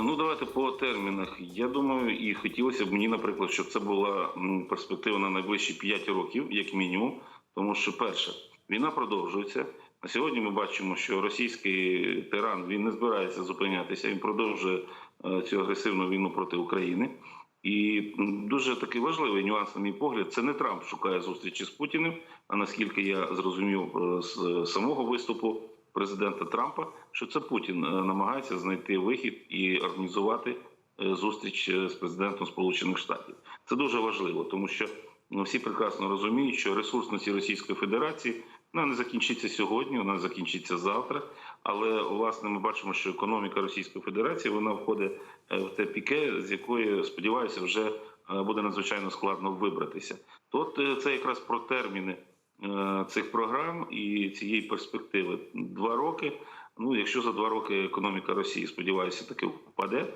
Ну, давайте по термінах. Я думаю, і хотілося б мені, наприклад, щоб це була перспектива на найближчі 5 років, як мінімум. Тому що, перше, війна продовжується. На сьогодні ми бачимо, що російський тиран він не збирається зупинятися. Він продовжує е, цю агресивну війну проти України. І дуже такий важливий нюанс, на мій погляд, це не Трамп шукає зустрічі з Путіним. А наскільки я зрозумів е, з самого виступу президента Трампа, що це Путін е, намагається знайти вихід і організувати е, зустріч е, з президентом Сполучених Штатів. Це дуже важливо, тому що ну, всі прекрасно розуміють, що ресурсності Російської Федерації вона не закінчиться сьогодні, вона закінчиться завтра. Але власне ми бачимо, що економіка Російської Федерації вона входить в те піке, з якої сподіваюся, вже буде надзвичайно складно вибратися. Е, це якраз про терміни цих програм і цієї перспективи. Два роки. Ну, якщо за два роки економіка Росії, сподіваюся, таки впаде,